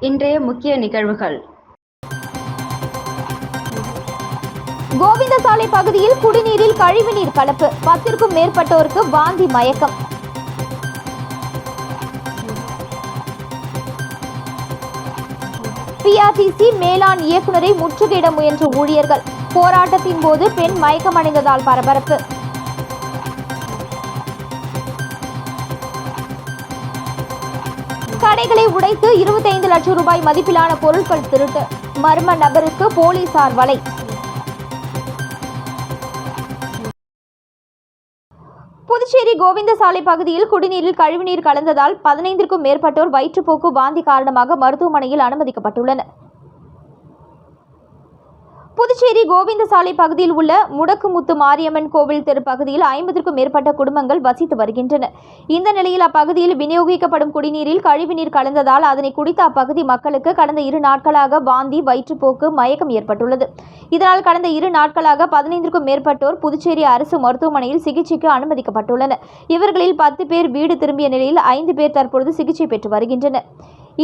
இன்றைய முக்கிய நிகழ்வுகள். கோவிந்தசாலை பகுதியில் குடிநீரில் கழிவுநீர் கலப்பு. பத்திற்கும் மேற்பட்டோருக்கு வாந்தி மயக்கம். பிஆர்டிசி மேலாண் இயக்குநரை முற்றுகையிட முயன்ற ஊழியர்கள். போராட்டத்தின் போது பெண் மயக்கமடைந்ததால் பரபரப்பு. கடைகளை உடைத்து இருபத்தைந்து லட்சம் ரூபாய் மதிப்பிலான பொருட்கள் திருட்டு. மர்ம நபருக்கு போலீசார் வலை. புதுச்சேரி கோவிந்தசாலை பகுதியில் குடிநீரில் கழிவுநீர் கலந்ததால் பதினைந்திற்கும் மேற்பட்டோர் வயிற்றுப்போக்கு வாந்தி காரணமாக மருத்துவமனையில் அனுமதிக்கப்பட்டுள்ளனர். புதுச்சேரி கோவிந்தசாலை பகுதியில் உள்ள முடக்குமுத்து மாரியம்மன் கோவில் தெரு பகுதியில் ஐம்பதுக்கும் மேற்பட்ட குடும்பங்கள் வசித்து வருகின்றன. இந்த நிலையில் அப்பகுதியில் விநியோகிக்கப்படும் குடிநீரில் கழிவுநீர் கலந்ததால் அதனை குடித்த அப்பகுதி மக்களுக்கு கடந்த இரு நாட்களாக வாந்தி வயிற்றுப்போக்கு மயக்கம் ஏற்பட்டுள்ளது. இதனால் கடந்த இரு நாட்களாக பதினைந்திற்கும் மேற்பட்டோர் புதுச்சேரி அரசு மருத்துவமனையில் சிகிச்சைக்கு அனுமதிக்கப்பட்டுள்ளனர். இவர்களில் பத்து பேர் வீடு திரும்பிய நிலையில் ஐந்து பேர் தற்பொழுது சிகிச்சை பெற்று வருகின்றனர்.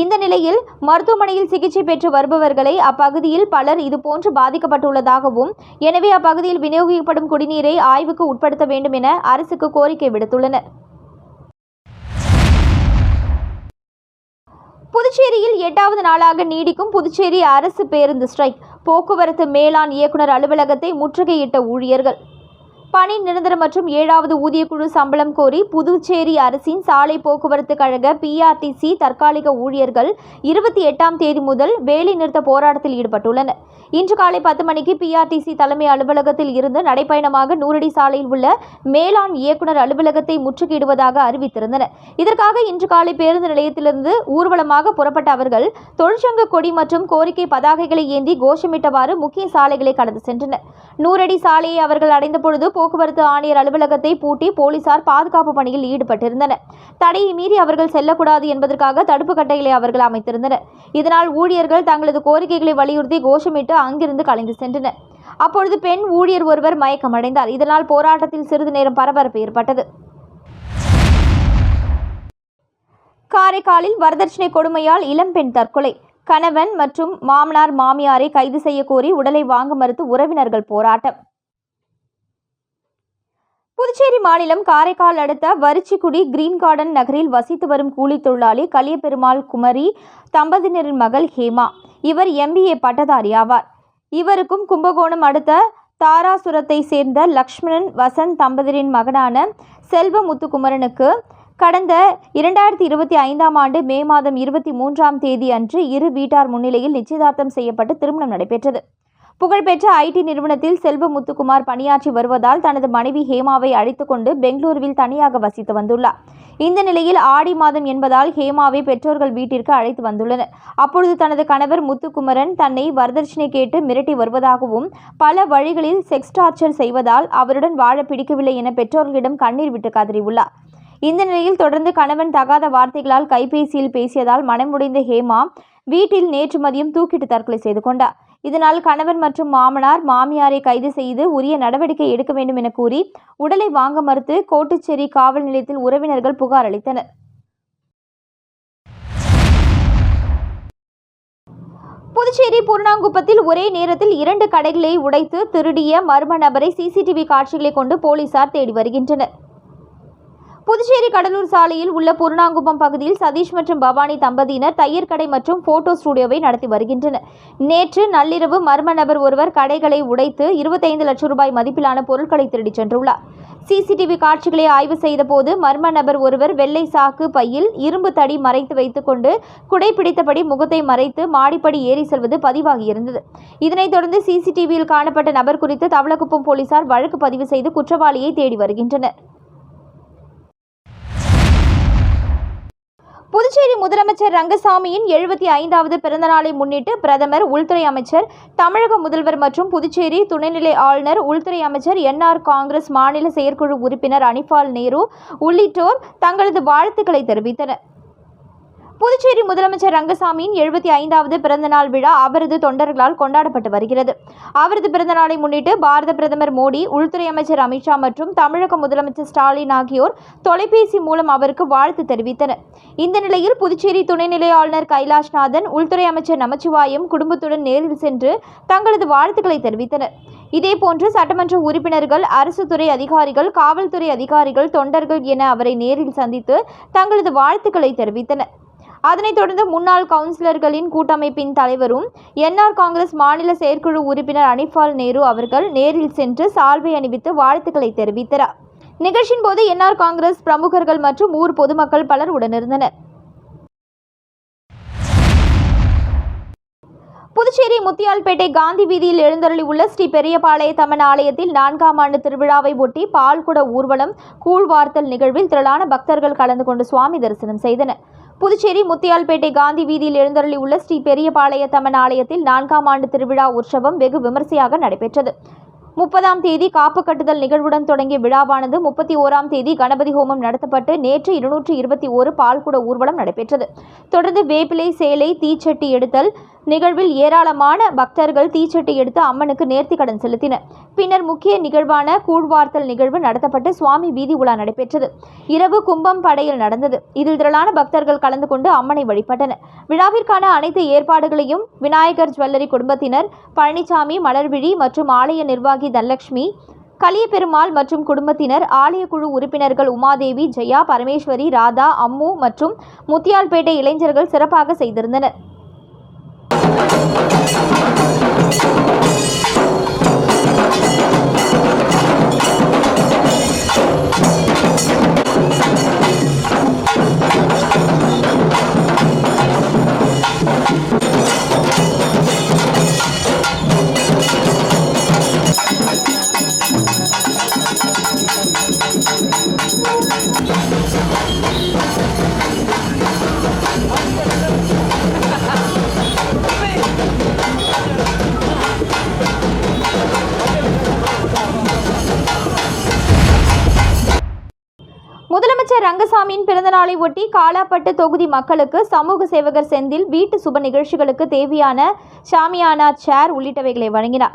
இந்த நிலையில் மருத்துவமனையில் சிகிச்சை பெற்று வருபவர்களை அப்பகுதியில் பலர் இதுபோன்று பாதிக்கப்பட்டுள்ளதாகவும் எனவே அப்பகுதியில் விநியோகிக்கப்படும் குடிநீரை ஆய்வுக்கு உட்படுத்த வேண்டும் என அரசுக்கு கோரிக்கை விடுத்துள்ளனர். புதுச்சேரியில் எட்டாவது நாளாக நீடிக்கும் புதுச்சேரி அரசு பேருந்து ஸ்ட்ரைக். போக்குவரத்து மேலாண் இயக்குனர் அலுவலகத்தை முற்றுகையிட்ட ஊழியர்கள். பணி நிரந்தரம் மற்றும் ஏழாவது ஊதியக்குழு சம்பளம் கோரி புதுச்சேரி அரசின் சாலை போக்குவரத்து கழக பிஆர்டிசி தற்காலிக ஊழியர்கள் இருபத்தி எட்டாம் தேதி முதல் வேலை நிறுத்த போராட்டத்தில் ஈடுபட்டுள்ளனர். இன்று காலை பத்து மணிக்கு பிஆர்டிசி தலைமை அலுவலகத்தில் இருந்து நடைப்பயணமாக நூறடி சாலையில் உள்ள மேலாண் இயக்குனர் அலுவலகத்தை முற்றுகையிடுவதாக அறிவித்திருந்தனர். இதற்காக இன்று காலை பேருந்து நிலையத்திலிருந்து ஊர்வலமாக புறப்பட்ட அவர்கள் தொழிற்சங்க கொடி மற்றும் கோரிக்கை பதாகைகளை ஏந்தி கோஷமிட்டவாறு முக்கிய சாலைகளை கடந்து சென்றனர். நூறடி சாலையை அவர்கள் அடைந்த பொழுது போக்குவரத்து ஆணையர் அலுவலகத்தை பூட்டி போலீசார் பாதுகாப்பு பணியில் ஈடுபட்டிருந்தனர். தடையை மீறி அவர்கள் செல்லக்கூடாது என்பதற்காக தடுப்பு கட்டைகளை அவர்கள் அமைத்திருந்தனர். இதனால் ஊழியர்கள் தங்களது கோரிக்கைகளை வலியுறுத்தி கோஷமிட்டு அங்கிருந்து கலைந்து சென்றனர். அப்பொழுது பெண் ஊழியர் ஒருவர் மயக்கமடைந்தார். இதனால் போராட்டத்தில் சிறிது நேரம் பரபரப்பு ஏற்பட்டது. காரைக்காலில் வரதட்சணை கொடுமையால் இளம்பெண் தற்கொலை. கணவன் மற்றும் மாமனார் மாமியாரை கைது செய்ய கோரி உடலை வாங்க மறுத்து உறவினர்கள் போராட்டம். புதுச்சேரி மாநிலம் காரைக்கால் அடுத்த வரிச்சிக்குடி கிரீன் கார்டன் நகரில் வசித்து வரும் கூலி தொழிலாளி கலியபெருமாள் குமரி தம்பதியினரின் மகள் ஹேமா இவர் எம்பிஏ பட்டதாரி ஆவார். இவருக்கும் கும்பகோணம் அடுத்த தாராசுரத்தை சேர்ந்த லக்ஷ்மணன் வசந்த் தம்பதியரின் மகனான செல்வ முத்துக்குமரனுக்கு கடந்த இரண்டாயிரத்தி இருபத்தி ஐந்தாம் ஆண்டு மே மாதம் இருபத்தி மூன்றாம் தேதி அன்று இரு வீட்டார் முன்னிலையில் நிச்சயதார்த்தம் செய்யப்பட்டு திருமணம் நடைபெற்றது. புகழ்பெற்ற ஐடி நிறுவனத்தில் செல்வ முத்துக்குமார் பணியாற்றி வருவதால் தனது மனைவி ஹேமாவை அழைத்து கொண்டு பெங்களூருவில் தனியாக வசித்து வந்துள்ளார். இந்த நிலையில் ஆடி மாதம் என்பதால் ஹேமாவை பெற்றோர்கள் வீட்டிற்கு அழைத்து வந்துள்ளனர். அப்பொழுது தனது கணவர் முத்துக்குமரன் தன்னை வரதட்சணை கேட்டு மிரட்டி வருவதாகவும் பல வழிகளில் செக்ஸ் டார்ச்சர் செய்வதால் அவருடன் வாழ பிடிக்கவில்லை என பெற்றோர்களிடம் கண்ணீர் விட்டு கதறியுள்ளார். இந்த நிலையில் தொடர்ந்து கணவன் தகாத வார்த்தைகளால் கைபேசியில் பேசியதால் மனமுடைந்த ஹேமா வீட்டில் நேற்று மதியம் தூக்கிட்டு தற்கொலை செய்து கொண்டார். இதனால் கணவன் மற்றும் மாமனார் மாமியாரை கைது செய்து உரிய நடவடிக்கை எடுக்க வேண்டும் என கூறி உடலை வாங்க மறுத்து கோட்டுச்சேரி காவல் நிலையத்தில் உறவினர்கள் புகார் அளித்தனர். புதுச்சேரி பூர்ணாங்குப்பத்தில் ஒரே நேரத்தில் இரண்டு கடைகளை உடைத்து திருடிய மர்ம நபரை சிசிடிவி காட்சிகளை கொண்டு போலீசார் தேடி வருகின்றனர். புதுச்சேரி கடலூர் சாலையில் உள்ள பூர்ணாங்குப்பம் பகுதியில் சதீஷ் மற்றும் பவானி தம்பதியினர் தையர் கடை மற்றும் போட்டோ ஸ்டுடியோவை நடத்தி வருகின்றனர். நேற்று நள்ளிரவு மர்ம நபர் ஒருவர் கடைகளை உடைத்து இருபத்தைந்து லட்சம் ரூபாய் மதிப்பிலான பொருட்களை திருடிச் சென்றுள்ளார். சிசிடிவி காட்சிகளை ஆய்வு செய்தபோது மர்ம நபர் ஒருவர் வெள்ளை சாக்கு பையில் இரும்பு தடி மறைத்து வைத்துக்கொண்டு குடை பிடித்தபடி முகத்தை மறைத்து மாடிப்படி ஏறி செல்வது பதிவாகியிருந்தது இதனைத் தொடர்ந்து சிசிடிவியில் காணப்பட்ட நபர் குறித்து தவளக்குப்பம் போலீசார் வழக்கு பதிவு செய்து குற்றவாளியை தேடி வருகின்றனர். புதுச்சேரி முதலமைச்சர் ரங்கசாமியின் எழுபத்தி ஐந்தாவது பிறந்தநாளை முன்னிட்டு பிரதமர் உள்துறை அமைச்சர் தமிழக முதல்வர் மற்றும் புதுச்சேரி துணைநிலை ஆளுநர் உள்துறை அமைச்சர் என்ஆர் காங்கிரஸ் மாநில செயற்குழு உறுப்பினர் அனிபால் நேரு உள்ளிட்டோர் தங்களது வாழ்த்துக்களை தெரிவித்தனர். புதுச்சேரி முதலமைச்சர் ரங்கசாமியின் எழுபத்தி ஐந்தாவது பிறந்தநாள் விழா அவரது தொண்டர்களால் கொண்டாடப்பட்டு வருகிறது. அவரது பிறந்தநாளை முன்னிட்டு பாரத பிரதமர் மோடி உள்துறை அமைச்சர் அமித்ஷா மற்றும் தமிழக முதலமைச்சர் ஸ்டாலின் ஆகியோர் தொலைபேசி மூலம் அவருக்கு வாழ்த்து தெரிவித்தனர். இந்த நிலையில் புதுச்சேரி துணைநிலை ஆளுநர் கைலாஷ்நாதன் உள்துறை அமைச்சர் நமச்சிவாயம் குடும்பத்துடன் நேரில் சென்று தங்களது வாழ்த்துக்களை தெரிவித்தனர். இதேபோன்று சட்டமன்ற உறுப்பினர்கள் அரசு துறை அதிகாரிகள் காவல்துறை அதிகாரிகள் தொண்டர்கள் என அவரை நேரில் சந்தித்து தங்களது வாழ்த்துக்களை தெரிவித்தனர். அதனைத் தொடர்ந்து முன்னாள் கவுன்சிலர்களின் கூட்டமைப்பின் தலைவரும் என்ஆர் காங்கிரஸ் மாநில செயற்குழு உறுப்பினர் அனிஃபால் நேரு அவர்கள் நேரில் சென்று சால்வை அணிவித்து வாழ்த்துக்களை தெரிவித்தார் நிகழ்ச்சியின் போது என்ஆர் காங்கிரஸ் பிரமுகர்கள் மற்றும் ஊர் பொதுமக்கள் பலர் உடனிருந்தனர். புதுச்சேரி முத்தியால்பேட்டை காந்தி வீதியில் எழுந்தருளி உள்ள ஸ்ரீ பெரியபாளைய தமன் ஆலயத்தில் நான்காம் ஆண்டு திருவிழாவை ஒட்டி பால்குட ஊர்வலம் கூழ்வார்த்தல் நிகழ்வில் திரளான பக்தர்கள் கலந்து கொண்டு சுவாமி தரிசனம் செய்தனர். புதுச்சேரி முத்தியால்பேட்டை காந்தி வீதியில் எழுந்தருளி உள்ள ஸ்ரீ பெரியபாளையத்தமன் ஆலயத்தில் நான்காம் ஆண்டு திருவிழா உற்சவம் வெகு விமரிசையாக நடைபெற்றது. முப்பதாம் தேதி காப்பு கட்டுதல் நிகழ்வுடன் தொடங்கிய விழாவானது முப்பத்தி ஓராம் தேதி கணபதி ஹோமம் நடத்தப்பட்டு நேற்று இருநூற்றி இருபத்தி ஓரு பால்குட ஊர்வலம் நடைபெற்றது. தொடர்ந்து வேப்பிலை சேலை தீச்சட்டி எடுத்தல் நிகழ்வில் ஏராளமான பக்தர்கள் தீச்சட்டி எடுத்து அம்மனுக்கு நேர்த்திக்கடன் செலுத்தினர். பின்னர் முக்கிய நிகழ்வான கூழ்வார்த்தல் நிகழ்வு நடத்தப்பட்டு சுவாமி வீதி உலா நடைபெற்றது. இரவு கும்பம் படையில் நடந்தது. இதில் திரளான பக்தர்கள் கலந்து கொண்டு அம்மனை வழிபட்டனர். விழாவிற்கான அனைத்து ஏற்பாடுகளையும் விநாயகர் ஜுவல்லரி குடும்பத்தினர் பழனிசாமி மலர்விழி மற்றும் ஆலய நிர்வாகி தனலட்சுமி கலியபெருமாள் மற்றும் குடும்பத்தினர் ஆலய குழு உறுப்பினர்கள் உமாதேவி ஜெயா பரமேஸ்வரி ராதா அம்மு மற்றும் முத்தியால்பேட்டை இளைஞர்கள் சிறப்பாக செய்திருந்தனர். Música அமைச்சர் ரங்கசாமியின் பிறந்தநாளை ஒட்டி காலாப்பட்டு தொகுதி மக்களுக்கு சமூக சேவகர் செந்தில் வீட்டு சுப நிகழ்ச்சிகளுக்கு தேவையான ஷாமியானா சேர் உள்ளிட்டவைகளை வழங்கினார்.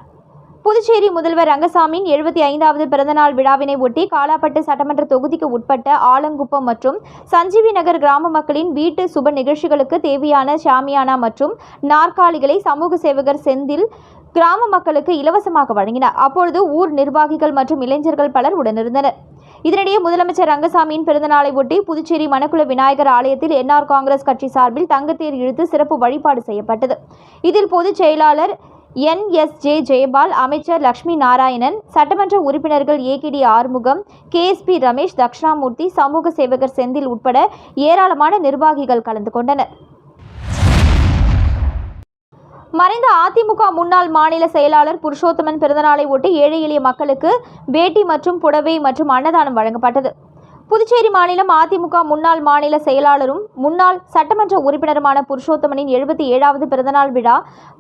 புதுச்சேரி முதல்வர் ரங்கசாமியின் எழுபத்தி ஐந்தாவது பிறந்தநாள் விழாவினை ஒட்டி காலாப்பட்டு சட்டமன்ற தொகுதிக்கு உட்பட்ட ஆலங்குப்பம் மற்றும் சஞ்சீவி நகர் கிராம மக்களின் வீட்டு சுப நிகழ்ச்சிகளுக்கு தேவையான ஷாமியானா மற்றும் நாற்காலிகளை சமூக சேவகர் செந்தில் கிராம மக்களுக்கு இலவசமாக வழங்கினார். அப்பொழுது ஊர் நிர்வாகிகள் மற்றும் இளைஞர்கள் பலர் உடனிருந்தனர். இதனிடையே முதலமைச்சர் ரங்கசாமியின் பிறந்தநாளை ஒட்டி புதுச்சேரி மணக்குள விநாயகர் ஆலயத்தில் என்ஆர் காங்கிரஸ் கட்சி சார்பில் தங்கத்தேர் இழுத்து சிறப்பு வழிபாடு செய்யப்பட்டது. இதில் பொதுச் செயலாளர் என் எஸ் ஜே ஜெயபால் அமைச்சர் லக்ஷ்மி நாராயணன் சட்டமன்ற உறுப்பினர்கள் ஏகேடி ஆறுமுகம் கேஎஸ்பி ரமேஷ் தக்ஷணாமூர்த்தி சமூக சேவகர் செந்தில் உட்பட ஏராளமான நிர்வாகிகள் கலந்து கொண்டனர். மறைந்த அதிமுக முன்னாள் மாநில செயலாளர் புருஷோத்தமன் பிறந்தநாளை ஒட்டி ஏழை எளிய மக்களுக்கு வேட்டி மற்றும் புடவை மற்றும் அன்னதானம் வழங்கப்பட்டது. புதுச்சேரி மாநிலம் அதிமுக முன்னாள் மாநில செயலாளரும் முன்னாள் சட்டமன்ற உறுப்பினருமான புருஷோத்தமனின் எழுபத்தி ஏழாவது பிறந்தநாள் விழா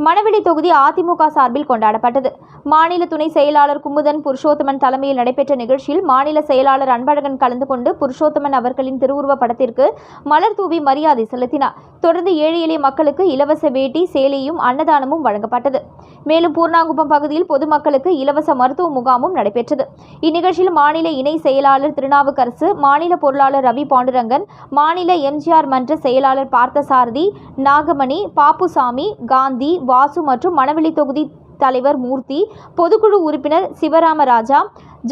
மணவெளி தொகுதி அதிமுக சார்பில் கொண்டாடப்பட்டது. மாநில துணை செயலாளர் குமுதன் புருஷோத்தமன் தலைமையில் நடைபெற்ற நிகழ்ச்சியில் மாநில செயலாளர் அன்பழகன் கலந்து கொண்டு புருஷோத்தமன் அவர்களின் திருவுருவ படத்திற்கு மலர் தூவி மரியாதை செலுத்தினார். தொடர்ந்து ஏழை எளிய மக்களுக்கு இலவச வேட்டி சேலையும் அன்னதானமும் வழங்கப்பட்டது. மேலும் பூர்ணாங்குப்பம் பகுதியில் பொதுமக்களுக்கு இலவச மருத்துவ முகாமும் நடைபெற்றது. இந்நிகழ்ச்சியில் மாநில இணை செயலாளர் திருநாவுக்கரசு மாநில பொருளாளர் ரவி பாண்டுரங்கன் மாநில எம்ஜிஆர் மன்ற செயலாளர் பார்த்தசாரதி நாகமணி பாப்புசாமி காந்தி வாசு மற்றும் மணவெளி தொகுதி தலைவர் மூர்த்தி பொதுக்குழு உறுப்பினர் சிவராமராஜா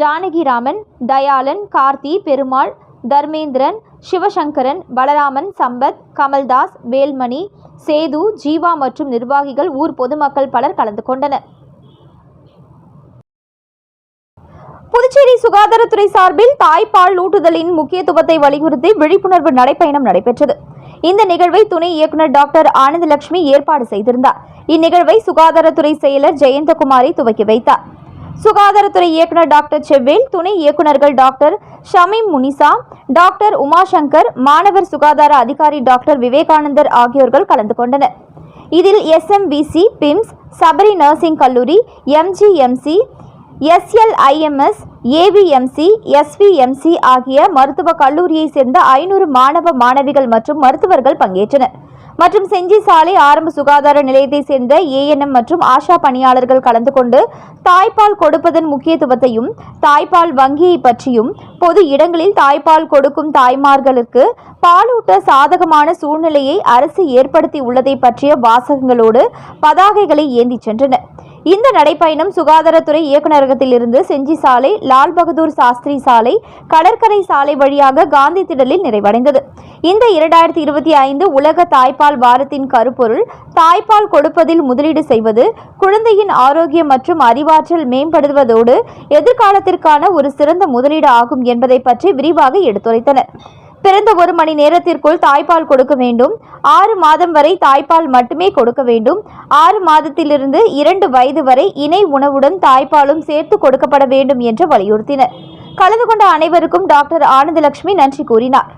ஜானகிராமன் தயாளன் கார்த்தி பெருமாள் தர்மேந்திரன் சிவசங்கரன் பலராமன் சம்பத் கமல்தாஸ் வேல்மணி சேது ஜீவா மற்றும் நிர்வாகிகள் ஊர் பொதுமக்கள் பலர் கலந்து கொண்டனர். புதுச்சேரி சுகாதாரத்துறை சார்பில் தாய்ப்பால் ஊட்டுதலின் முக்கியத்துவத்தை வலியுறுத்தி விழிப்புணர்வு நடைப்பயணம் நடைபெற்றது. இந்த நிகழ்வை துணை இயக்குநர் டாக்டர் ஆனந்தலட்சுமி ஏற்பாடு செய்திருந்தார். இந்நிகழ்வை சுகாதாரத்துறை செயலர் ஜெயந்தகுமாரி துவக்கி வைத்தார். சுகாதாரத்துறை இயக்குநர் டாக்டர் செவ்வேல் துணை இயக்குநர்கள் டாக்டர் ஷமீம் முனிசா டாக்டர் உமாசங்கர் மாணவர் சுகாதார அதிகாரி டாக்டர் விவேகானந்தர் ஆகியோர்கள் கலந்து கொண்டனர். இதில் எஸ்எம்பிசி பிம்ஸ் சபரி நர்சிங் கல்லூரி எம்ஜிஎம்சி எஸ்எல்ஐஎம்எஸ் ஏவிஎம்சி எஸ்விஎம்சி ஆகிய மருத்துவக் கல்லூரியைச் சேர்ந்த ஐநூறு மாணவ மாணவிகள் மற்றும் மருத்துவர்கள் பங்கேற்றனர். மற்றும் செஞ்சி சாலை ஆரம்ப சுகாதார நிலையத்தைச் சேர்ந்த ஏஎன்எம் மற்றும் ஆஷா பணியாளர்கள் கலந்து கொண்டு தாய்ப்பால் கொடுப்பதன் முக்கியத்துவத்தையும் தாய்ப்பால் வங்கியை பற்றியும் பொது இடங்களில் தாய்ப்பால் கொடுக்கும் தாய்மார்களுக்கு பாலூட்ட சாதகமான சூழ்நிலையை அரசு ஏற்படுத்தி உள்ளதை பற்றிய வாசகங்களோடு பதாகைகளை ஏந்திச் சென்றனர். இந்த நடைப்பயணம் சுகாதாரத்துறை இயக்குநரகத்திலிருந்து செஞ்சி சாலை லால் பகதூர் சாஸ்திரி சாலை கடற்கரை சாலை வழியாக காந்தி திடலில் நிறைவடைந்தது. இந்த இரண்டாயிரத்தி இருபத்தி ஐந்து உலக தாய்ப்பால் வாரத்தின் கருப்பொருள் தாய்ப்பால் கொடுப்பதில் முதலீடு செய்வது குழந்தையின் ஆரோக்கியம் மற்றும் அறிவாற்றல் மேம்படுவதோடு எதிர்காலத்திற்கான ஒரு சிறந்த முதலீடு ஆகும் என்பதை பற்றி விரிவாக எடுத்துரைத்தனர். பிறந்த ஒரு மணி நேரத்திற்குள் தாய்ப்பால் கொடுக்க வேண்டும். ஆறு மாதம் வரை தாய்ப்பால் மட்டுமே கொடுக்க வேண்டும். ஆறு மாதத்திலிருந்து இரண்டு வயது வரை இணை உணவுடன் தாய்ப்பாலும் சேர்த்து கொடுக்கப்பட வேண்டும் என்று வலியுறுத்தினர். கலந்து கொண்ட அனைவருக்கும் டாக்டர் ஆனந்தலட்சுமி நன்றி கூறினார்.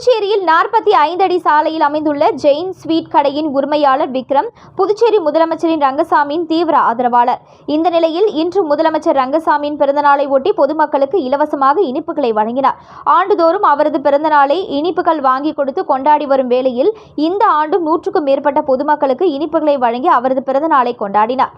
புதுச்சேரியில் நாற்பத்தி ஐந்து அடி சாலையில் அமைந்துள்ள ஜெயின் ஸ்வீட் கடையின் உரிமையாளர் விக்ரம் புதுச்சேரி முதலமைச்சரின் ரங்கசாமியின் தீவிர ஆதரவாளர். இந்த நிலையில் இன்று முதலமைச்சர் ரங்கசாமியின் பிறந்தநாளை ஒட்டி பொதுமக்களுக்கு இலவசமாக இனிப்புகளை வழங்கினார். ஆண்டுதோறும் அவரது பிறந்தநாளை இனிப்புகள் வாங்கி கொடுத்து கொண்டாடி வரும் வேளையில் இந்த ஆண்டும் நூற்றுக்கும் மேற்பட்ட பொதுமக்களுக்கு இனிப்புகளை வழங்கி அவரது பிறந்தநாளை கொண்டாடினார்.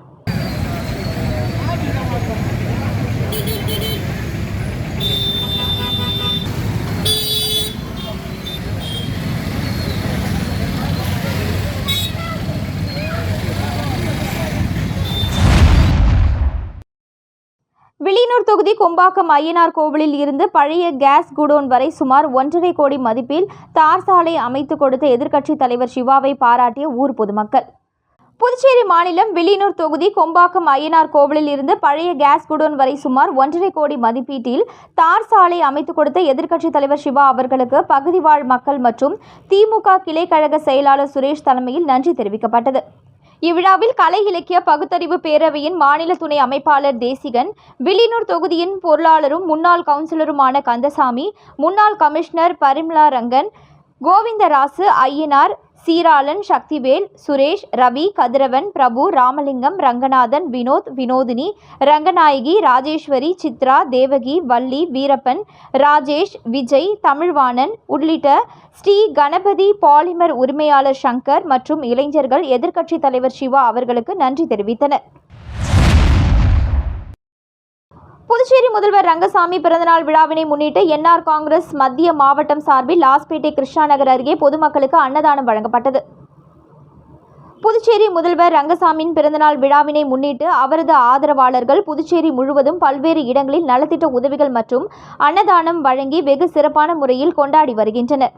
வில்லியனூர் தொகுதி கொம்பாக்கம் ஐயனார் கோவிலில் இருந்து பழைய கேஸ் குடோன் வரை சுமார் ஒன்றரை கோடி மதிப்பில் தார் சாலை அமைத்து கொடுத்த எதிர்க்கட்சித் தலைவர் சிவாவை பாராட்டிய ஊர் பொதுமக்கள். புதுச்சேரி மாநிலம் வில்லியனூர் தொகுதி கொம்பாக்கம் ஐயனார் கோவிலில் இருந்து பழைய கேஸ் குடோன் வரை சுமார் ஒன்றரை கோடி மதிப்பீட்டில் தார் சாலை அமைத்து கொடுத்த எதிர்க்கட்சித் தலைவர் சிவா அவர்களுக்கு பகுதி வாழ் மக்கள் மற்றும் திமுக கிளைக்கழக செயலாளர் சுரேஷ் தலைமையில் நன்றி தெரிவிக்கப்பட்டது. இவ்விழாவில் கலை இலக்கிய பகுத்தறிவு பேரவையின் மாநில துணை அமைப்பாளர் தேசிகன் வில்லியனூர் தொகுதியின் பொருளாளரும் முன்னாள் கவுன்சிலருமான கந்தசாமி முன்னாள் கமிஷனர் பரிமலா ரங்கன் கோவிந்தராசு ஐயனார் சீராளன் சக்திவேல் சுரேஷ் ரவி கதிரவன் பிரபு ராமலிங்கம் ரங்கநாதன் வினோத் வினோதினி ரங்கநாயகி ராஜேஸ்வரி சித்ரா தேவகி வள்ளி வீரப்பன் ராஜேஷ் விஜய் தமிழ்வாணன் உள்ளிட்ட ஸ்ரீ கணபதி பாலிமர் உரிமையாளர் சங்கர் மற்றும் இளைஞர்கள் எதிர்க்கட்சித் தலைவர் சிவா அவர்களுக்கு நன்றி தெரிவித்தனர். புதுச்சேரி முதல்வர் ரங்கசாமி பிறந்தநாள் விழாவினை முன்னிட்டு என்ஆர் காங்கிரஸ் மத்திய மாவட்டம் சார்பில் லாஸ்பேட்டை கிருஷ்ணா நகர் அருகே பொதுமக்களுக்கு அன்னதானம் வழங்கப்பட்டது. புதுச்சேரி முதல்வர் ரங்கசாமியின் பிறந்தநாள் விழாவினை முன்னிட்டு அவரது ஆதரவாளர்கள் புதுச்சேரி முழுவதும் பல்வேறு இடங்களில் நலத்திட்ட உதவிகள் மற்றும் அன்னதானம் வழங்கி வெகு சிறப்பான முறையில் கொண்டாடி வருகின்றனர்.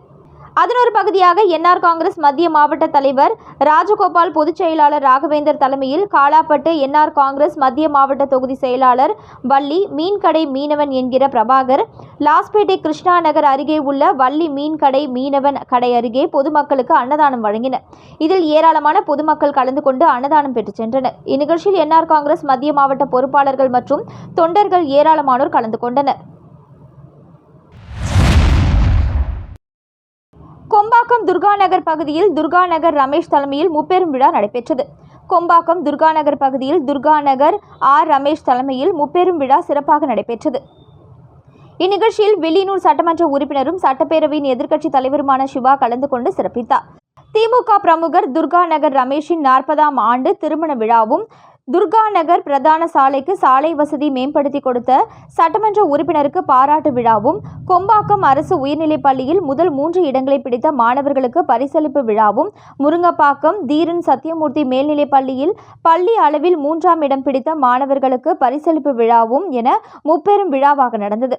அதன் ஒரு பகுதியாக என்ஆர் காங்கிரஸ் மத்திய மாவட்ட தலைவர் ராஜகோபால் பொதுச் செயலாளர் ராகவேந்தர் தலைமையில் காலாப்பட்டு என்ஆர் காங்கிரஸ் மத்திய மாவட்ட தொகுதி செயலாளர் வள்ளி மீன்கடை மீனவன் என்கிற பிரபாகர் லாஸ்பேட்டை கிருஷ்ணா நகர் அருகே உள்ள வள்ளி மீன்கடை மீனவன் கடை அருகே பொதுமக்களுக்கு அன்னதானம் வழங்கினர். இதில் ஏராளமான பொதுமக்கள் கலந்து கொண்டு அன்னதானம் பெற்றுச் சென்றனர். இந்நிகழ்ச்சியில் என்ஆர் காங்கிரஸ் மத்திய மாவட்ட பொறுப்பாளர்கள் மற்றும் தொண்டர்கள் ஏராளமானோர் கலந்து கொண்டனர். கொம்பாக்கம் துர்காநகர் பகுதியில் துர்காநகர் ரமேஷ் தலைமையில் முப்பெரும் விழா நடைபெற்றது. கொம்பாக்கம் துர்காநகர் பகுதியில் துர்காநகர் ஆர். ரமேஷ் தலைமையில் முப்பெரும் விழா சிறப்பாக நடைபெற்றது. இந்நிகழ்ச்சியில் வில்லியனூர் சட்டமன்ற உறுப்பினரும் சட்டப்பேரவையின் எதிர்க்கட்சித் தலைவருமான சிவா கலந்து கொண்டு சிறப்பித்தார். திமுக பிரமுகர் துர்காநகர் ரமேஷின் நாற்பதாம் ஆண்டு திருமண விழாவும் துர்காநகர் பிரதான சாலைக்கு சாலை வசதி மேம்படுத்தி கொடுத்த சட்டமன்ற உறுப்பினருக்கு பாராட்டு விழாவும் கொம்பாக்கம் அரசு உயர்நிலைப் பள்ளியில் முதல் மூன்று இடங்களை பிடித்த மாணவர்களுக்கு பரிசளிப்பு விழாவும் முருங்கப்பாக்கம் தீரன் சத்தியமூர்த்தி மேல்நிலைப் பள்ளியில் பள்ளி அளவில் மூன்றாம் இடம் பிடித்த மாணவர்களுக்கு பரிசளிப்பு விழாவும் என முப்பெரும் விழாவாக நடந்தது.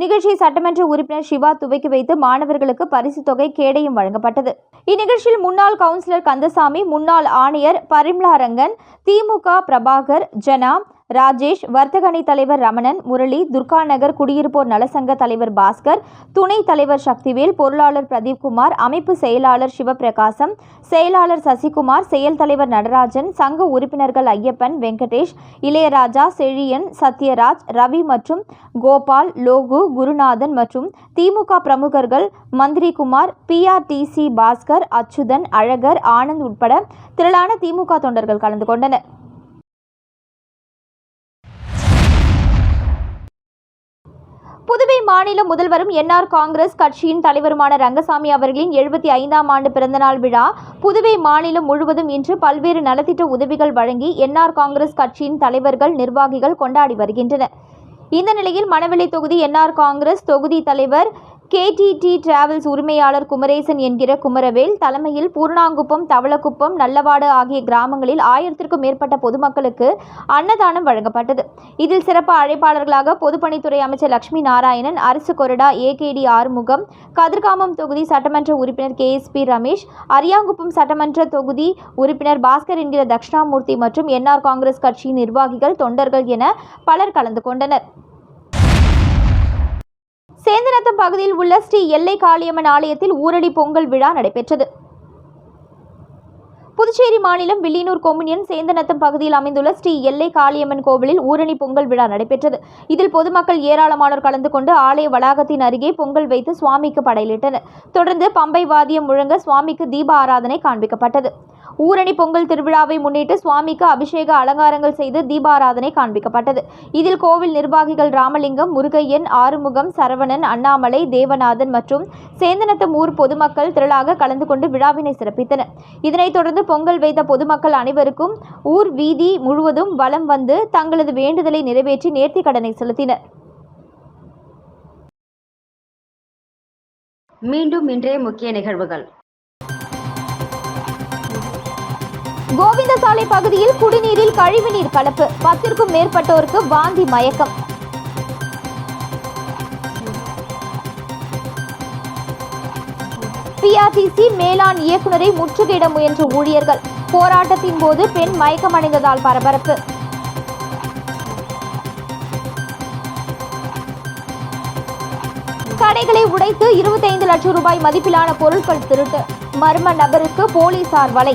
நிகழ்ச்சியை சட்டமன்ற உறுப்பினர் சிவா துவக்கி வைத்து மாணவர்களுக்கு பரிசு தொகை கேடையும் வழங்கப்பட்டது. இந்நிகழ்ச்சியில் முன்னாள் கவுன்சிலர் கந்தசாமி முன்னாள் ஆணையர் பரிம்லா ரங்கன் திமுக பிரபாகர் ஜனா ராஜேஷ் வர்த்தகணி தலைவர் ரமணன் முரளி துர்கா நகர் குடியிருப்போர் நலசங்க தலைவர் பாஸ்கர் துணைத் தலைவர் சக்திவேல் பொருளாளர் பிரதீப்குமார் அமைப்பு செயலாளர் சிவபிரகாசம் செயலாளர் சசிகுமார் செயல் தலைவர் நடராஜன் சங்க உறுப்பினர்கள் ஐயப்பன் வெங்கடேஷ் இளையராஜா செழியன் சத்யராஜ் ரவி மற்றும் கோபால் லோகு குருநாதன் மற்றும் திமுக பிரமுகர்கள் மந்திரிகுமார் பிஆர்டிசி பாஸ்கர் அச்சுதன் அழகர் ஆனந்த் உட்பட திரளான திமுக தொண்டர்கள் கலந்து கொண்டனர். புதுவை மாநில முதல்வரும் என்ஆர் காங்கிரஸ் கட்சியின் தலைவருமான ரங்கசாமி அவர்களின் எழுபத்தி ஐந்தாம் ஆண்டு பிறந்தநாள் விழா புதுவை மாநிலம் முழுவதும் இன்று பல்வேறு நலத்திட்ட உதவிகள் வழங்கி என்ஆர் காங்கிரஸ் கட்சியின் தலைவர்கள் நிர்வாகிகள் கொண்டாடி வருகின்றனர். இந்த நிலையில் மணவெளி தொகுதி என்ஆர் காங்கிரஸ் தொகுதி தலைவர் கேடிடி டிராவல்ஸ் உரிமையாளர் குமரேசன் என்கிற குமரவேல் தலைமையில் பூர்ணாங்குப்பம் தவளக்குப்பம் நல்லவாடு ஆகிய கிராமங்களில் ஆயிரத்திற்கும் மேற்பட்ட பொதுமக்களுக்கு அன்னதானம் வழங்கப்பட்டது. இதில் சிறப்பு அழைப்பாளர்களாக பொதுப்பணித்துறை அமைச்சர் லட்சுமி நாராயணன் அரசு கொறடா ஏகேடி ஆறுமுகம் கதிர்காமம் தொகுதி சட்டமன்ற உறுப்பினர் K S P Ramesh Ariyankuppam சட்டமன்ற தொகுதி உறுப்பினர் பாஸ்கர் என்கிற தட்சிணாமூர்த்தி மற்றும் என்ஆர் காங்கிரஸ் கட்சியின் நிர்வாகிகள் தொண்டர்கள் என பலர் கலந்து கொண்டனர். சேந்தநத்தம் பகுதியில் உள்ள ஸ்ரீ எல்லை காளியம்மன் ஆலயத்தில் ஊரடி பொங்கல் விழா நடைபெற்றது. புதுச்சேரி மாநிலம் வில்லியனூர் கொம்யூனியன் சேந்தநத்தம் பகுதியில் அமைந்துள்ள ஸ்ரீ எல்லை காளியம்மன் கோவிலில் ஊரணி பொங்கல் விழா நடைபெற்றது. இதில் பொதுமக்கள் ஏராளமானோர் கலந்து கொண்டு ஆலய வளாகத்தின் அருகே பொங்கல் வைத்து சுவாமிக்கு படையிலிட்டனர். தொடர்ந்து பம்பை வாத்தியம் முழங்க சுவாமிக்கு தீப ஆராதனை காண்பிக்கப்பட்டது. ஊரணி பொங்கல் திருவிழாவை முன்னிட்டு சுவாமிக்கு அபிஷேக அலங்காரங்கள் செய்து தீபாராதனை காண்பிக்கப்பட்டது. இதில் கோவில் நிர்வாகிகள் ராமலிங்கம் முருகையன் ஆறுமுகம் சரவணன் அண்ணாமலை தேவநாதன் மற்றும் சேந்தனத்தம் ஊர் பொதுமக்கள் திரளாக கலந்து கொண்டு விழாவினை சிறப்பித்தனர். இதனைத் தொடர்ந்து பொங்கல் வைத்த பொதுமக்கள் அனைவருக்கும் ஊர் வீதி முழுவதும் வலம் வந்து தங்களது வேண்டுதலை நிறைவேற்றி நேர்த்திக் கடனை செலுத்தினர். மீண்டும் இன்றைய முக்கிய நிகழ்வுகள். கோவிந்தசாலை பகுதியில் குடிநீரில் கழிவுநீர் கலப்பு. பத்திற்கும் மேற்பட்டோருக்கு வாந்தி மயக்கம். பிஆர்டிசி மேலாண் இயக்குநரை முற்றுகையிட முயன்ற ஊழியர்கள். போராட்டத்தின் போது பெண் மயக்கமடைந்ததால் பரபரப்பு. கடைகளை உடைத்து இருபத்தைந்து லட்சம் ரூபாய் மதிப்பிலான பொருட்கள் திருட்டு. மர்ம நபருக்கு போலீசார் வலை.